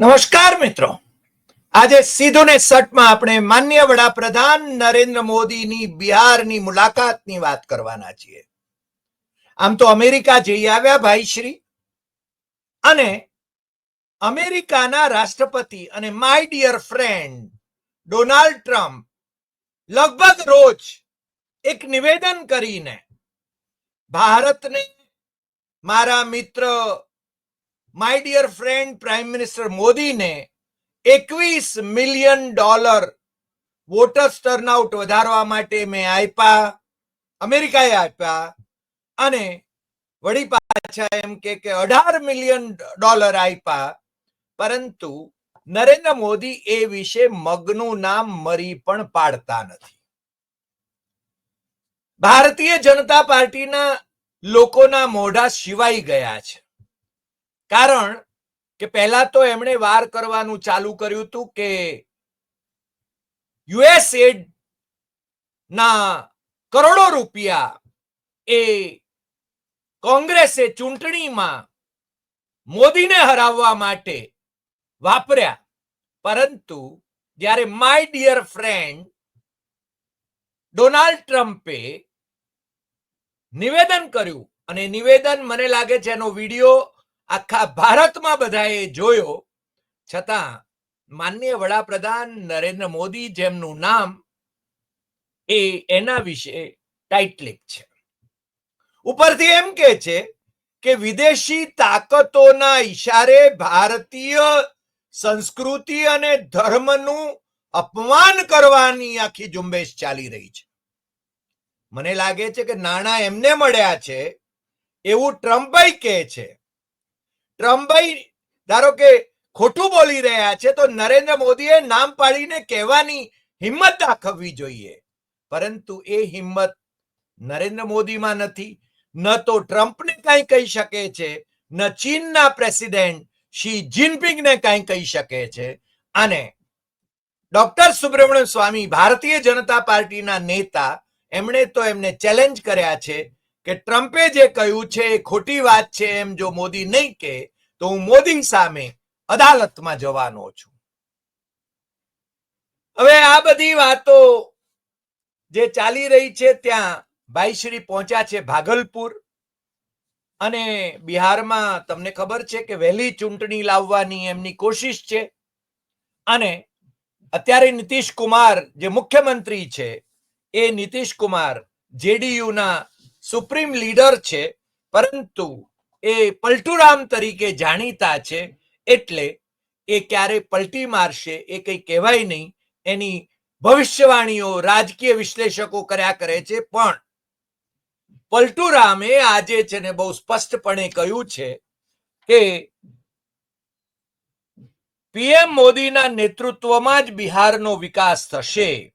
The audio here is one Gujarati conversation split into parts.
નમસ્કાર મિત્રો. આજે સીધું ને સટમાં આપણે માન્ય વડાપ્રધાન નરેન્દ્ર મોદીની બિહારની મુલાકાતની વાત કરવાના છીએ. આમ તો અમેરિકા જઈ આવ્યા ભાઈ શ્રી અને અમેરિકાના રાષ્ટ્રપતિ અને my dear friend Donald Trump લગભગ રોજ એક નિવેદન કરીને ભારતને મારા મિત્ર my dear friend prime minister મોદીને એકવીસ મિલિયન ડોલર વોટર્સ ટર્નઆઉટ વધારવા માટે મેં આપ્યા અમેરિકાએ આપ્યા અને વળી પાછા એમ કે અઢાર મિલિયન ડોલર આપ્યા પરંતુ નરેન્દ્ર મોદી એ વિશે મગનું નામ મરી પણ પાડતા નથી. ભારતીય જનતા પાર્ટીના લોકોના મોઢા સિવાય ગયા છે. કારણ કે પહેલા તો એમણે વાર કરવાનું ચાલુ કર્યું હતું કે યુએસએડ ના કરોડો રૂપિયા એ કોંગ્રેસે ચૂંટણીમાં મોદીને હરાવવા માટે વાપર્યા. પરંતુ જ્યારે માય ડિયર ફ્રેન્ડ ડોનાલ્ડ ટ્રમ્પે નિવેદન કર્યું અને નિવેદન મને લાગે છે એનો વીડિયો આખા ભારતમાં બધાએ જોયો. છતાં માન્ય વડાપ્રધાન નરેન્દ્ર મોદી જેમનું નામ એ એના વિશે ટાઇટલિક છે. ઉપરથી એમ કે છે કે વિદેશી તાકાતોના ઈશારે ભારતીય સંસ્કૃતિ અને ધર્મનું અપમાન કરવાની આખી ઝુંબેશ ચાલી રહી છે. મને લાગે છે કે નાણાં એમને મળ્યા છે. એવું ટ્રમ્પભાઈ કહે છે. ટ્રમ્પભાઈ ધારો કે ખોટું બોલી રહ્યા છે, તો નરેન્દ્ર મોદીએ નામ પાડીને કહેવાની હિંમત દાખવવી જોઈએ. પરંતુ એ હિંમત નરેન્દ્ર મોદીમાં નથી. ન તો ટ્રમ્પને કાંઈ કહી શકે છે, ન ચીનના પ્રેસિડેન્ટ શી જિનપિંગને કાંઈ કહી શકે છે. અને ડોક્ટર સુબ્રમણ્યમ સ્વામી ભારતીય જનતા પાર્ટીના નેતા, એમણે તો એમને ચેલેન્જ કર્યા છે કે ટ્રમ્પે જે કહ્યું છે એ ખોટી વાત છે એમ જો મોદી નહીં કે તો હું મોદી સામે અદાલતમાં જવાનો છું. હવે આ બધી વાતો જે ચાલી રહી છે ત્યાં ભાઈશ્રી પહોંચ્યા છે ભાગલપુર અને બિહારમાં તમને ખબર છે કે વહેલી ચૂંટણી લાવવાની એમની કોશિશ છે. અને અત્યારે નીતિશ કુમાર જે મુખ્યમંત્રી છે એ નીતિશ કુમાર જેડીયુના સુપ્રીમ લીડર છે, પરંતુ એ પલટુરામ તરીકે જાણીતા છે, એટલે એ ક્યારે પલટી મારશે એ કંઈ કહેવાય નહીં. એની ભવિષ્યવાણીઓ રાજકીય વિશ્લેષકો કર્યા કરે છે, પણ પલટુરામે આજે છે ને બહુ સ્પષ્ટપણે કહ્યું છે કે પીએમ મોદીના નેતૃત્વમાં જ બિહારનો વિકાસ થશે.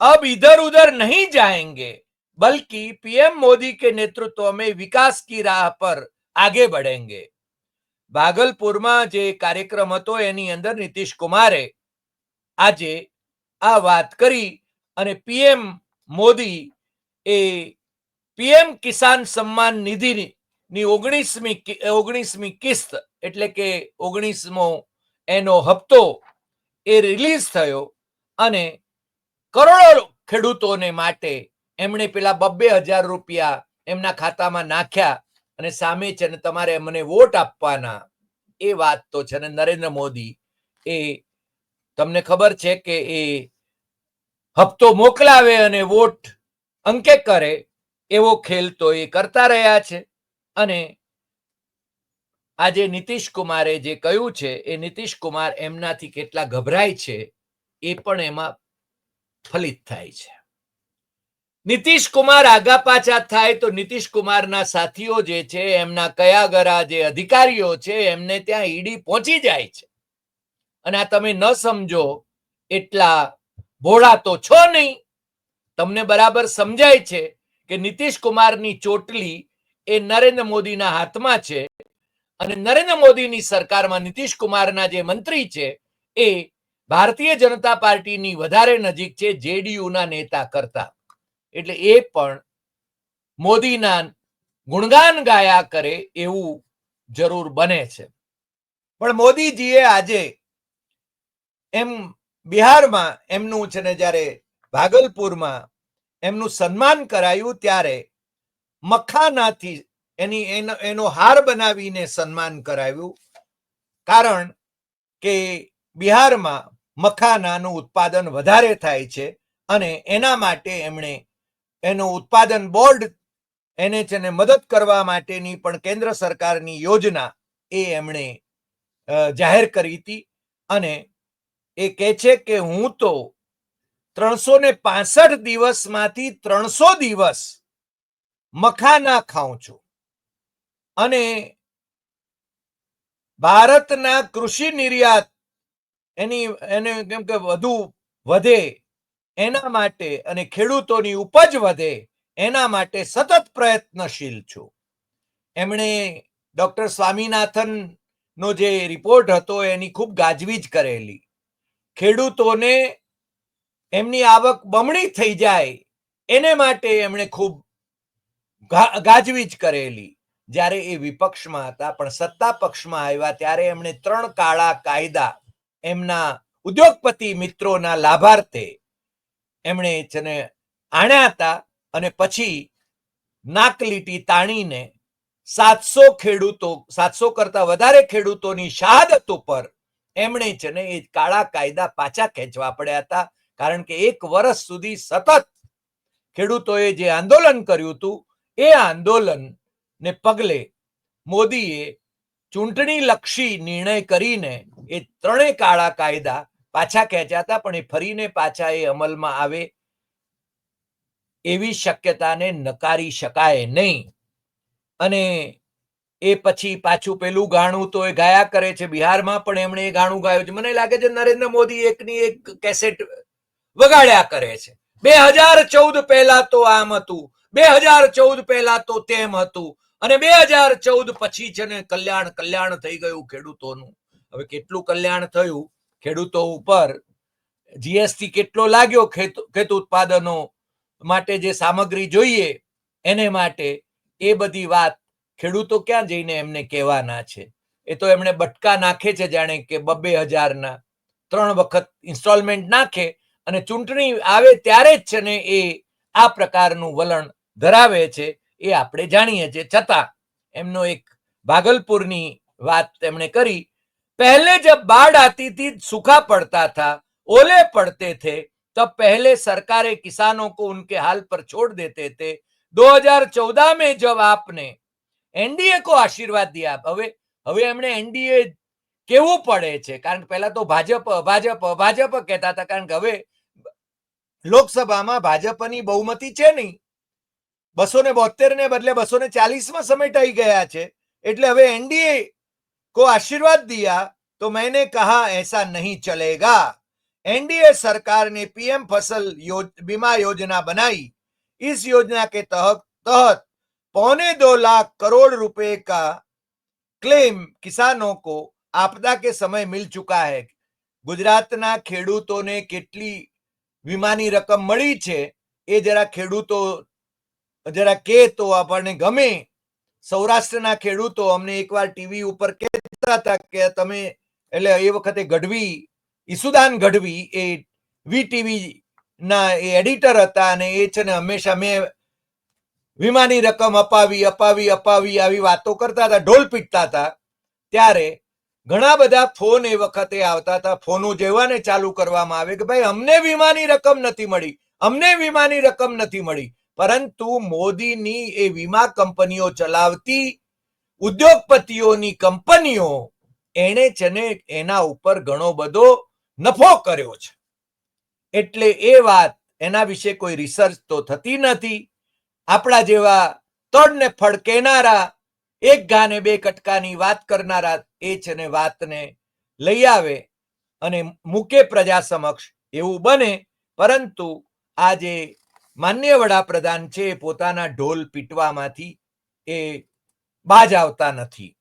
અબ ઇધર ઉધર નહીં જાયંગે. बल्कि पीएम मोदी के नेतृत्व में विकास की राह पर आगे बढ़ेंगे ભાગલપુરમાં જે કાર્યક્રમ હતો એની અંદર નીતિશ કુમારે આજે આ વાત કરી અને પીએમ મોદી એ પીએમ કિસાન સન્માન નિધિની ની ઓગણીસમી કિ- ઓગણીસમી કિસ્ત એટલે કે ઓગણીસમો એનો હપ્તો એ રિલીઝ થયો અને કરોડો ખેડૂતોને માટે એમણે પેલા બબ્બે હજાર રૂપિયા એમના ખાતામાં નાખ્યા અને સામે છે ને તમારે મને વોટ આપવાના. એ વાત તો છે ને નરેન્દ્ર મોદી એ તમને ખબર છે કે એ હપ્તો મોકલાવે અને વોટ અંકે કરે એવો ખેલ તો એ કરતા રહ્યા છે. અને આજે નીતિશ કુમારે જે કહ્યું છે એ નીતિશ કુમાર એમનાથી કેટલા ગભરાય છે એ પણ એમાં ફલિત થાય છે. નીતિશ કુમાર આગા પાછા થાય તો નીતિશ કુમારના સાથીઓ જે છે, એમના કયા ગરા જે અધિકારીઓ છે, એમને ત્યાં ઈડી પહોંચી જાય છે. અને આ તમે ન સમજો એટલા ભોળા તો છો નહીં. તમને બરાબર સમજાય છે કે નીતિશ કુમારની ચોટલી એ નરેન્દ્ર મોદીના હાથમાં છે અને નરેન્દ્ર મોદીની સરકારમાં નીતિશ કુમારના જે મંત્રી છે એ ભારતીય જનતા પાર્ટીની વધારે નજીક છે, જેડીયુના નેતા કરતા. એટલે એ પણ મોદીના ગુણગાન ગાયા કરે એવું જરૂર બને છે. પણ મોદીજીએ આજે એમ બિહારમાં એમનું છે ને જ્યારે ભાગલપુરમાં એમનું સન્માન કરાયું ત્યારે મખાનાથી એની એનો એનો હાર બનાવીને સન્માન કરાવ્યું. કારણ કે બિહારમાં મખાનાનું ઉત્પાદન વધારે થાય છે અને એના માટે એમણે એનું ઉત્પાદન બોર્ડ એને મદદ કરવા માટેની પણ કેન્દ્ર સરકારની યોજના એ એમણે જાહેર કરી હતી. અને એ કહે છે કે હું તો ત્રણસો ને પાસઠ દિવસમાંથી ત્રણસો દિવસ મખાના ખાઉં છું. અને ભારતના કૃષિ નિર્યાત એની, એને કેમ કે વધુ વધે એના માટે અને ખેડૂતોની ઉપજ વધે એના માટે સતત પ્રયત્નશીલ છું. એમણે ડોક્ટર સ્વામીનાથન નો જે રિપોર્ટ હતો એની ખૂબ ગાજવીજ કરેલી. ખેડૂતોને એમની આવક બમણી થઈ જાય એને માટે એમણે ખૂબ ગાજવીજ કરેલી. જ્યારે એ વિપક્ષમાં હતા પણ સત્તા પક્ષમાં આવ્યા ત્યારે એમણે ત્રણ કાળા કાયદા એમના ઉદ્યોગપતિ મિત્રોના લાભાર્થે એમણે છે ને આણ્યા હતા અને પછી નાકલીટી તાણીને સાતસો ખેડૂતો, સાતસો કરતા વધારે ખેડૂતોની શહાદત ઉપર એમણે છે ને એ કાળા કાયદા પાછા ખેંચવા પડ્યા હતા. કારણ કે એક વર્ષ સુધી સતત ખેડૂતોએ જે આંદોલન કર્યું હતું, એ આંદોલન ને પગલે મોદીએ ચૂંટણી લક્ષી નિર્ણય કરીને એ ત્રણેય કાળા કાયદા પાછા ખેંચ્યા હતા પણ એ ફરીને પાછા એ અમલમાં આવે એવી શક્યતાને નકારી શકાય નહીં. અને એ પછી પાછું પેલું ગાણું તો એ ગાયા કરે છે બિહારમાં, પણ એમણે એ ગાણું ગાયું છે. મને લાગે છે નરેન્દ્ર મોદી એકની એક કેસેટ વગાડ્યા કરે છે. બે હજાર ચૌદ પહેલા તો આમ હતું, બે હજાર ચૌદ પહેલા તો તેમ હતું, અને બે હજાર ચૌદ પછી છે ને કલ્યાણ કલ્યાણ થઈ ગયું ખેડૂતોનું. હવે કેટલું કલ્યાણ થયું? ખેડૂતો ઉપર જીએસટી કેટલો લાગ્યો ખેત ઉત્પાદનો માટે જે સામગ્રી જોઈએ એને માટે એ બધી વાત ખેડૂતો ક્યાં જઈને એમને કહેવાના છે? એ તો એમણે બટકા નાખે છે જાણે કે બબ્બે હજારના. ત્રણ વખત ઇન્સ્ટોલમેન્ટ નાખે અને ચૂંટણી આવે ત્યારે જ છે ને એ આ પ્રકારનું વલણ ધરાવે છે એ આપણે જાણીએ છીએ. છતાં એમનો એક ભાગલપુરની વાત તેમણે કરી पहले जब बाढ़ आती थी सूखा पड़ता था ओले पड़ते थे तब पहले सरकारें किसानों को उनके हाल पर छोड़ देते थे 2014 में जब आपने एनडीए को आशीर्वाद दिया હવે હવે એમણે એનડીએ કેવું પડે છે કારણ કે પહેલા તો ભાજપ ભાજપ ભાજપ કહેતા હતા કારણ કે હવે લોકસભામાં ભાજપની બહુમતી છે નહીં બસો ને બોતેર ને બદલે બસો ને ચાલીસ માં સમેટાઈ ગયા છે એટલે હવે એનડીએ को आशीर्वाद दिया तो मैंने कहा ऐसा नहीं चलेगा एनडीए सरकार ने पीएम फसल योज, बीमा योजना बनाई इस योजना के तहत तहत पौने दो लाख करोड़ रुपए का क्लेम किसानों को आपदा के समय मिल चुका है ગુજરાતના ખેડૂતોને કેટલી વીમાની રકમ મળી છે એ જરા ખેડૂતો જરા કે તો આપણને ગમે સૌરાષ્ટ્રના ખેડૂતો અમને એકવાર ટીવી ઉપર કહેતા હતા કે તમે એટલે એ વખતે ગઢવી, ઈસુદાન ગઢવી એ વીટીવી ના એ એડિટર હતા અને એ છે ને હંમેશા મેં વીમાની રકમ અપાવી અપાવી અપાવી આવી વાતો કરતા હતા, ઢોલ પીટતા હતા. ત્યારે ઘણા બધા ફોન એ વખતે આવતા હતા, ફોનો જેવાને ચાલુ કરવામાં આવે કે ભાઈ અમને વીમાની રકમ નથી મળી, અમને વીમાની રકમ નથી મળી. પરંતુ મોદીની એ વીમા કંપનીઓ ચલાવતી ઉદ્યોગપતિઓની કંપનીઓ એણે છે ને એના ઉપર ઘણો બધો નફો કર્યો છે. એટલે એ વાત એના વિશે કોઈ રિસર્ચ તો થતી નથી. આપણા જેવા તડને ફડકેનારા, એક ગાને બે કટકાની વાત કરનારા એ છે ને વાતને લઈ આવે અને મૂકે પ્રજા સમક્ષ એવું બને. પરંતુ આજે માન્ય વડાપ્રધાન છે પોતાના ઢોલ પીટવામાંથી એ બાજ આવતા નથી.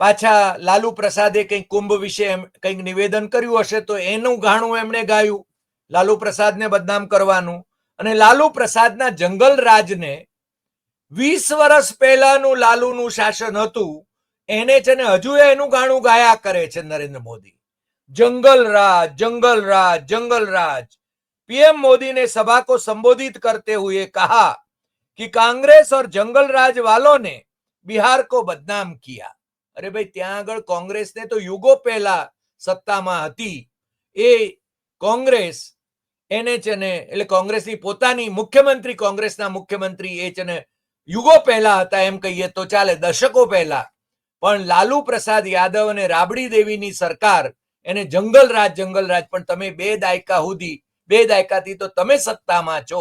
પાછા લાલુ પ્રસાદે કંઈક કુંભ વિશે કંઈક નિવેદન કર્યું હશે તો એનું ગાણું એમણે ગાયું. લાલુ પ્રસાદને બદનામ કરવાનું અને લાલુ પ્રસાદના જંગલ રાજને વીસ વર્ષ પહેલાનું લાલુનું શાસન હતું, એને છે ને હજુ એનું ગાણું ગાયા કરે છે નરેન્દ્ર મોદી. જંગલ રાજ જંગલ રાજ જંગલ રાજ. पीएम मोदी ने सभा को संबोधित करते हुए कहा कि कांग्रेस और जंगल राज वालों ने बिहार को बदनाम किया અરે ભાઈ ત્યાં આગળ કોંગ્રેસને તો યુગો પહેલા સત્તામાં હતી એ કોંગ્રેસ એને છે ને એટલે કોંગ્રેસની પોતાની મુખ્યમંત્રી કોંગ્રેસના મુખ્યમંત્રી એ છે ને યુગો પહેલા હતા એમ કહીએ તો ચાલે દશકો પહેલા પણ લાલુ પ્રસાદ યાદવ અને રાબડી દેવીની સરકાર એને જંગલ રાજ જંગલ રાજ પણ તમે બે દાયકા સુધી બે દાયકાથી તો તમે સત્તામાં છો,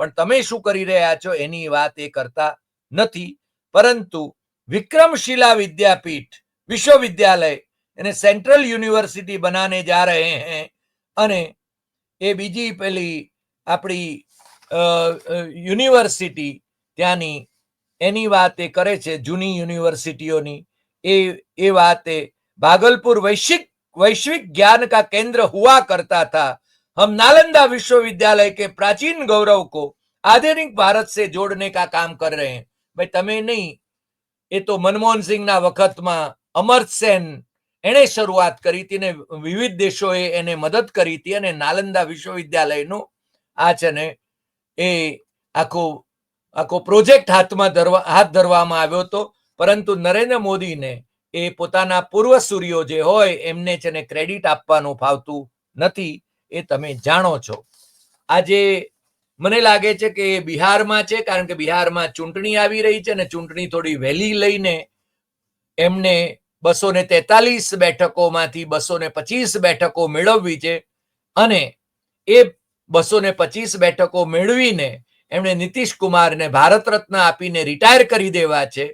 પણ તમે શું કરી રહ્યા છો એની વાત એ કરતા નથી. પરંતુ વિક્રમશિલા વિદ્યાપીઠ વિશ્વવિદ્યાલય એને સેન્ટ્રલ યુનિવર્સિટી બનાને જા રહે હે અને એ બીજી પેલી આપણી યુનિવર્સિટી ત્યાંની એની વાત એ કરે છે, જૂની યુનિવર્સિટીઓની. એ એ વાતે ભાગલપુર વૈશ્વિક વૈશ્વિક જ્ઞાન કા કેન્દ્ર હુઆ કરતા હતા हम नालंदा विश्वविद्यालय के प्राचीन गौरव को आधुनिक भारत से जोड़ने का काम कर रहे हैं भाई તમે નહીં એ તો મનમોહન સિંહના વખતમાં અમર્ત સેન એણે શરૂઆત કરી હતી ને વિવિધ દેશોએ એને મદદ કરી હતી અને નાલંદા વિશ્વવિદ્યાલયનું આ છે ને એ આખો આખો પ્રોજેક્ટ હાથમાં ધરવા હાથ ધરવામાં આવ્યો હતો પરંતુ નરેન્દ્ર મોદીને એ પોતાના પૂર્વસૂરીઓ જે હોય એમને છે ને ક્રેડિટ આપવાનું ફાવતું નથી એ તમે જાણો છો. આજે મને લાગે છે કે એ બિહારમાં છે, કારણ કે બિહારમાં ચૂંટણી આવી રહી છે ને ચૂંટણી થોડી વહેલી લઈને એમને બસો ને તેતાલીસ બેઠકોમાંથી બસો ને પચીસ બેઠકો મેળવવી છે અને એ બસો ને પચીસ બેઠકો મેળવીને એમણે નીતિશ કુમારને ભારત રત્ન આપીને રિટાયર કરી દેવા છે.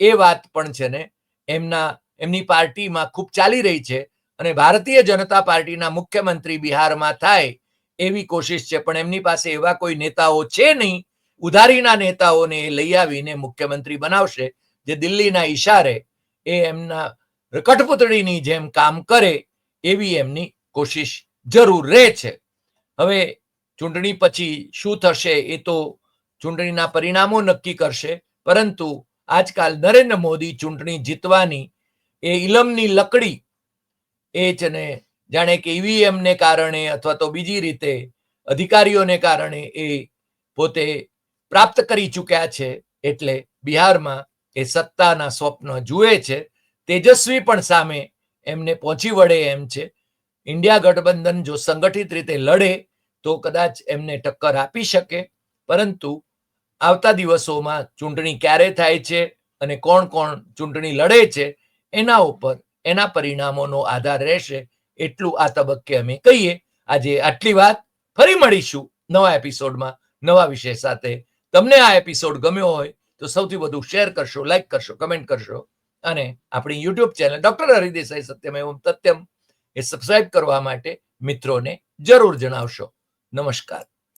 એ વાત પણ છે ને, એમના, એમની પાર્ટીમાં ખૂબ ચાલી રહી છે. અને ભારતીય જનતા પાર્ટીના મુખ્યમંત્રી બિહારમાં થાય એવી કોશિશ છે. પણ એમની પાસે એવા કોઈ નેતાઓ છે નહીં. ઉધારીના નેતાઓને એ લઈ આવીને મુખ્યમંત્રી બનાવશે. જે દિલ્હીના ઈશારે એ એમના કઠપુતળીની જેમ કામ કરે એવી એમની કોશિશ જરૂર રહે છે. હવે ચૂંટણી પછી શું થશે એ તો ચૂંટણીના પરિણામો નક્કી કરશે. પરંતુ આજકાલ નરેન્દ્ર મોદી ચૂંટણી જીતવાની એ ઇલમની લકડી એ છે ને જાણે કે ઈવીએમ ને કારણે અથવા તો બીજી રીતે અધિકારીઓને કારણે એ પોતે પ્રાપ્ત કરી ચૂક્યા છે એટલે બિહારમાં એ સત્તાના સ્વપ્ન જુએ છે. તેજસ્વી પણ સામે એમને પહોંચી વળે એમ છે. ઇન્ડિયા ગઠબંધન જો સંગઠિત રીતે લડે તો કદાચ એમને ટક્કર આપી શકે. પરંતુ આવતા દિવસોમાં ચૂંટણી ક્યારે થાય છે અને કોણ કોણ ચૂંટણી લડે છે એના ઉપર એના પરિણામોનો આધાર રહેશે એટલું આ તબક્કે અમે કહીએ. આજે આટલી વાત. ફરી મળીશું નવા એપિસોડમાં નવા વિષય સાથે. તમને આ એપિસોડ ગમ્યો હોય તો સૌથી વધુ શેર કરશો, લાઈક કરશો, કમેન્ટ કરશો અને આપણી YouTube channel doctor Haridesai Satyam Evam Tathyam એ સબસ્ક્રાઇબ કરવા માટે મિત્રોને જરૂર જણાવશો. નમસ્કાર.